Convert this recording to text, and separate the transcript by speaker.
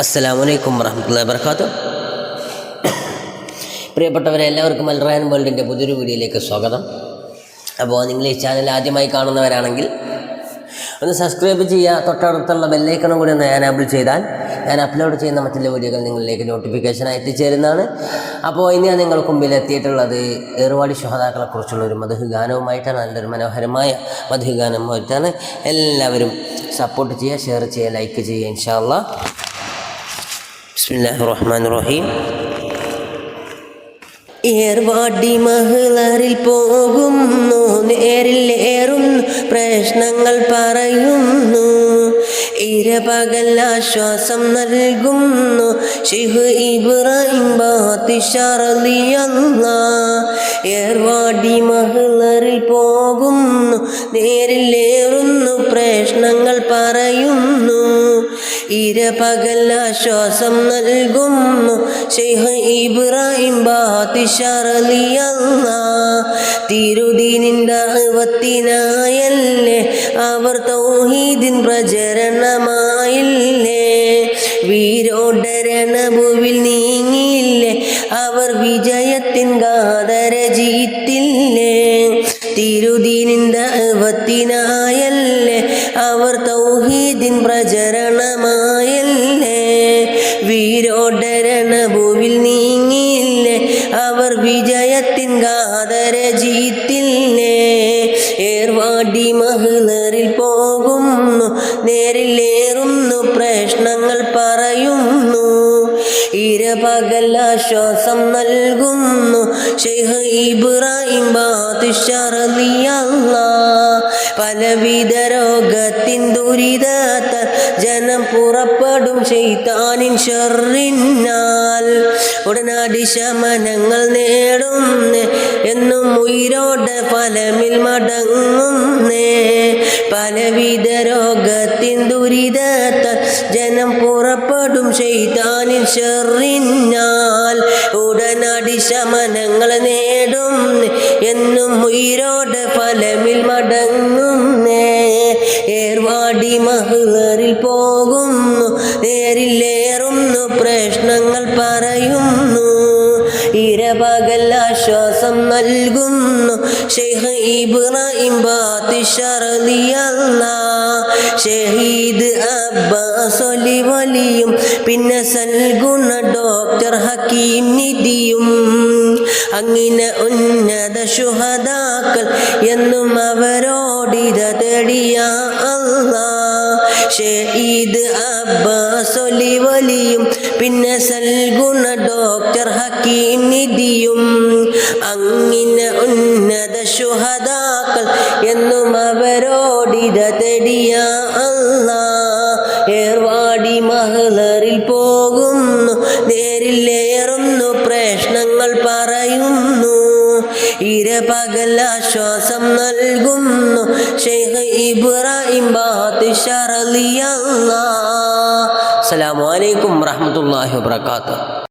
Speaker 1: അസ്സലാമലൈക്കും വരഹമുല്ല വർക്കാത്തു പ്രിയപ്പെട്ടവരെ എല്ലാവർക്കും അൽറാൻ വേൾഡിന്റെ പുതിയൊരു വീഡിയോയിലേക്ക് സ്വാഗതം. അപ്പോൾ നിങ്ങൾ ഈ ചാനൽ ആദ്യമായി കാണുന്നവരാണെങ്കിൽ ഒന്ന് സബ്സ്ക്രൈബ് ചെയ്യുക തൊട്ടടുത്തുള്ള ബെല്ലൈക്കണം കൂടി ഒന്ന് എനാബിൾ ചെയ്താൽ ഞാൻ അപ്ലോഡ് ചെയ്യുന്ന മറ്റുള്ള വീഡിയോകൾ നിങ്ങളിലേക്ക് നോട്ടിഫിക്കേഷനായി എത്തിച്ചേരുന്നതാണ്. അപ്പോൾ ഇനി ഞാൻ നിങ്ങൾക്ക് മുമ്പിൽ എത്തിയിട്ടുള്ളത് ഏറുവാടി ശുഹതാക്കളെക്കുറിച്ചുള്ള ഒരു മധു ഗാനവുമായിട്ടാണ് നല്ലൊരു മനോഹരമായ മധു ഗാനവുമായിട്ടാണ് എല്ലാവരും സപ്പോർട്ട് ചെയ്യുക ഷെയർ ചെയ്യുക ലൈക്ക് ചെയ്യുക ഇൻഷാല്ലാ ബിസ്മില്ലാഹിർ റഹ്മാനിർ റഹീം ഏർവാടി മഹിളറിൽ പോകുന്നു നേരിൽ ഏറും പ്രശ്നങ്ങൾ പറയുന്നു. ഇരപകൽ ആശ്വാസം നൽകുന്നു ഷിഹ് ഇബ്രാഹിം ബാത്തിഷറിയല്ല ഏർവാടി മഹിളറിൽ പോകുന്നു നേരിൽ ഏറുന്നു പ്രശ്നങ്ങൾ പറയുന്നു. ഇരപകൽ ആശ്വാസം നൽകുന്നു. ഷെയ്ഹ് ഇബ്രാഹിം ബാത്തിഷറിയല്ല തിരുദീനിന്റെ അറുപത്തിനായല്ലേ. അവർ തൗഹീദിൻ പ്രചരണമായില്ലേ. വീരോടരണഭുവിൽ നീങ്ങിയില്ലേ. അവർ വിജയത്തിൻ ഗാതരജിത്തില്ലേ തിരുദീനിന്റെ തൗഹീദിൻ പ്രചരണമായല്ലേ? വീരോടരണഭൂവിൽ നീങ്ങിയില്ലേ? അവർ വിജയത്തിൻ ഗാതരജിത്തില്ലേ ഏർവാടി മഹിളറിൽ പോകുന്നു നേരിലേറുന്നു പ്രശ്നങ്ങൾ പറയുന്നു. ഇരപകൽ ആശ്വാസം നൽകുന്നു ഷെയ്ഖ് ഇബ്രാഹിം ബാത്തിഷറിയല്ല പലവിധ രോഗത്തിൻ ദുരിതത്ത ജനം പുറപ്പെടും ചെയ്താനിൻ ഷെറിനാൽ. ഉടനടി ശമനങ്ങൾ നേടുന്നേ എന്നും ഉയരോടെ ഫലമിൽ മടങ്ങുന്നേ. പലവിധ രോഗത്തിൻ ദുരിതത്ത ജനം പുറപ്പെടും ചെയ്താനിൻ ഷെറിനാൽ. ഉടനടി ശമനങ്ങൾ നേടും എന്നും ഉയരോടെ ഫലമിൽ ഏർവാടി മഹിളറിൽ പോകുന്നു നേരിലേറുന്നു പ്രശ്നങ്ങൾ പറയുന്നു. ഇരപകൽ ആശ്വാസം നൽകുന്നു ഷെയ്ഖ് ഇബ്രാഹിം ബാത്തിഷറിയല്ല ഷഹീദ് അബ്ബാസ് ഒലി വലിയും പിന്നെ സൽഗുണ ഡോക്ടർ ഹക്കീം നിധിയും. അങ്ങനെ ഉന്നത ശുഹദാക്കൾ എന്നും അവരോടിത തേടിയ അല്ലാ ഷഹീദ് അബ്ബാസ് അബ്ബാസൊലി വലിയും പിന്നെ സൽഗുണ ഡോക്ടർ ഹക്കീം നിധിയും. അങ്ങനെ ഉന്നത ശുഹദാക്കൾ എന്നും അവരോടിത തേടിയ അല്ല ഏർവാടി മഹളറിൽ പോകുന്നു. ഇരപകൽ ആശ്വാസം നൽകുന്നു. ഷെയ്ഖ് ഇബ്രാഹിം ബാത്തിഷറിയല്ല അസ്സലാമു അലൈക്കും വറഹ്മത്തുള്ളാഹി വബറകാതുഹു.